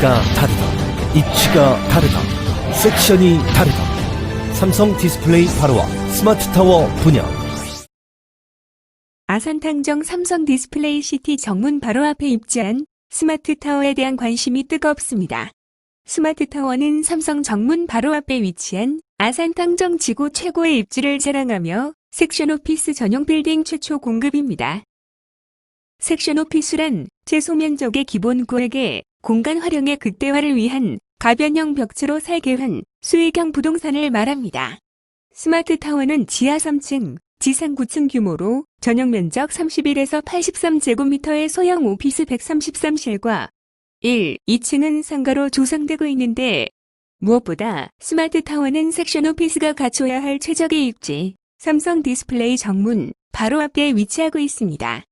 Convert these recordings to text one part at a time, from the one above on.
가치가 다르다. 입지가 다르다. 섹션이 다르다. 삼성 디스플레이 바로와 스마트 타워 분양. 아산탕정 삼성 디스플레이 시티 정문 바로 앞에 입지한 스마트 타워에 대한 관심이 뜨겁습니다. 스마트 타워는 삼성 정문 바로 앞에 위치한 아산탕정 지구 최고의 입지를 자랑하며 섹션 오피스 전용 빌딩 최초 공급입니다. 섹션 오피스란 최소 면적의 기본 구획에 공간 활용의 극대화를 위한 가변형 벽체로 설계한 수익형 부동산을 말합니다. 스마트 타워는 지하 3층, 지상 9층 규모로 전용 면적 31에서 83제곱미터의 소형 오피스 133실과 1, 2층은 상가로 조성되고 있는데 무엇보다 스마트 타워는 섹션 오피스가 갖춰야 할 최적의 입지, 삼성 디스플레이 정문 바로 앞에 위치하고 있습니다.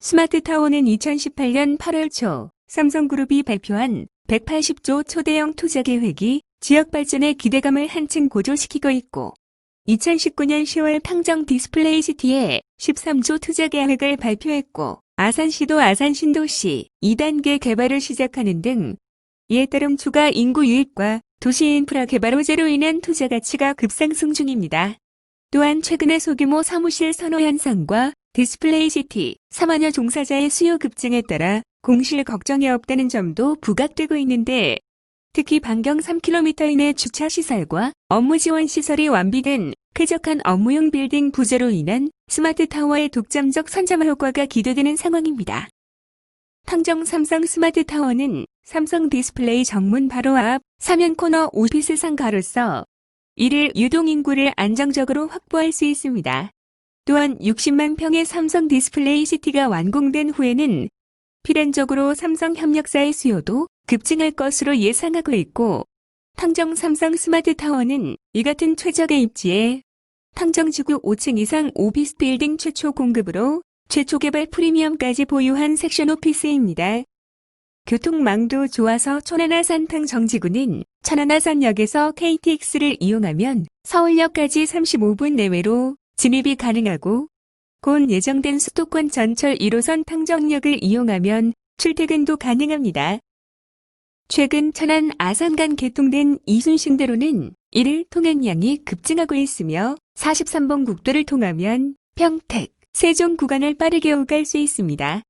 스마트 타워는 2018년 8월 초 삼성그룹이 발표한 180조 초대형 투자 계획이 지역 발전의 기대감을 한층 고조시키고 있고 2019년 10월 탕정 디스플레이 시티에 13조 투자 계획을 발표했고 아산시도 아산 신도시 2단계 개발을 시작하는 등 이에 따른 추가 인구 유입과 도시 인프라 개발 호재로 인한 투자 가치가 급상승 중입니다. 또한 최근의 소규모 사무실 선호 현상과 디스플레이 시티 3만여 종사자의 수요 급증에 따라 공실 걱정이 없다는 점도 부각되고 있는데 특히 반경 3km 이내 주차 시설과 업무 지원 시설이 완비된 쾌적한 업무용 빌딩 부재로 인한 스마트 타워의 독점적 선점화 효과가 기대되는 상황입니다. 탕정 삼성 스마트 타워는 삼성 디스플레이 정문 바로 앞 사면 코너 오피스 상 가로서 이를 유동 인구를 안정적으로 확보할 수 있습니다. 또한 60만 평의 삼성 디스플레이 시티가 완공된 후에는 필연적으로 삼성 협력사의 수요도 급증할 것으로 예상하고 있고 탕정 삼성 스마트 타워는 이 같은 최적의 입지에 탕정지구 5층 이상 오피스 빌딩 최초 공급으로 최초 개발 프리미엄까지 보유한 섹션 오피스입니다. 교통망도 좋아서 천안아산 탕 정지구는 천안아산역에서 KTX를 이용하면 서울역까지 35분 내외로 진입이 가능하고 곧 예정된 수도권 전철 1호선 탕정역을 이용하면 출퇴근도 가능합니다. 최근 천안 아산 간 개통된 이순신대로는 이를 통행량이 급증하고 있으며 43번 국도를 통하면 평택, 세종 구간을 빠르게 오갈 수 있습니다.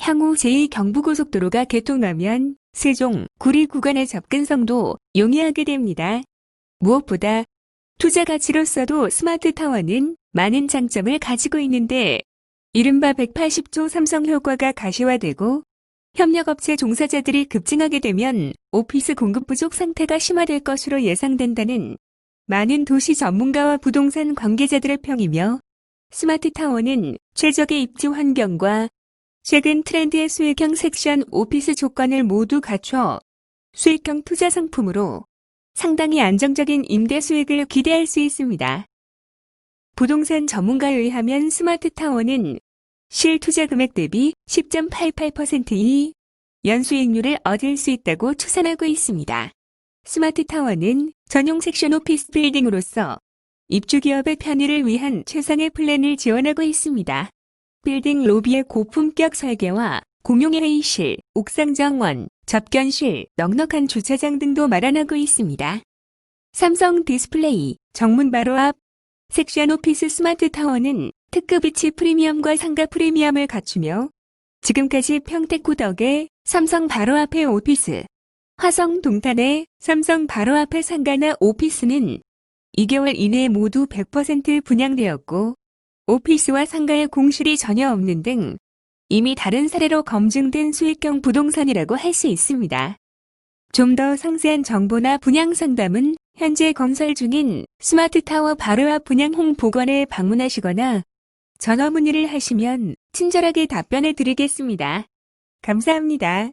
향후 제2경부고속도로가 개통하면 세종, 구리 구간의 접근성도 용이하게 됩니다. 무엇보다 투자 가치로서도 스마트 타워는 많은 장점을 가지고 있는데 이른바 180조 삼성 효과가 가시화되고 협력업체 종사자들이 급증하게 되면 오피스 공급 부족 상태가 심화될 것으로 예상된다는 많은 도시 전문가와 부동산 관계자들의 평이며 스마트 타워는 최적의 입지 환경과 최근 트렌드의 수익형 섹션 오피스 조건을 모두 갖춰 수익형 투자 상품으로 상당히 안정적인 임대 수익을 기대할 수 있습니다. 부동산 전문가에 의하면 스마트 타워는 실 투자 금액 대비 10.88%이 연수익률을 얻을 수 있다고 추산하고 있습니다. 스마트 타워는 전용 섹션 오피스 빌딩으로서 입주 기업의 편의를 위한 최상의 플랜을 지원하고 있습니다. 빌딩 로비의 고품격 설계와 공용 회의실, 옥상 정원, 접견실, 넉넉한 주차장 등도 마련하고 있습니다. 삼성 디스플레이, 정문 바로 앞, 섹션 오피스 스마트 타워는 특급 위치 프리미엄과 상가 프리미엄을 갖추며 지금까지 평택 구 덕에 삼성 바로 앞에 오피스, 화성 동탄의 삼성 바로 앞에 상가나 오피스는 2개월 이내에 모두 100% 분양되었고 오피스와 상가의 공실이 전혀 없는 등 이미 다른 사례로 검증된 수익형 부동산이라고 할 수 있습니다. 좀 더 상세한 정보나 분양 상담은 현재 건설 중인 스마트타워 바로 앞 분양 홍 보관에 방문하시거나 전화 문의를 하시면 친절하게 답변해 드리겠습니다. 감사합니다.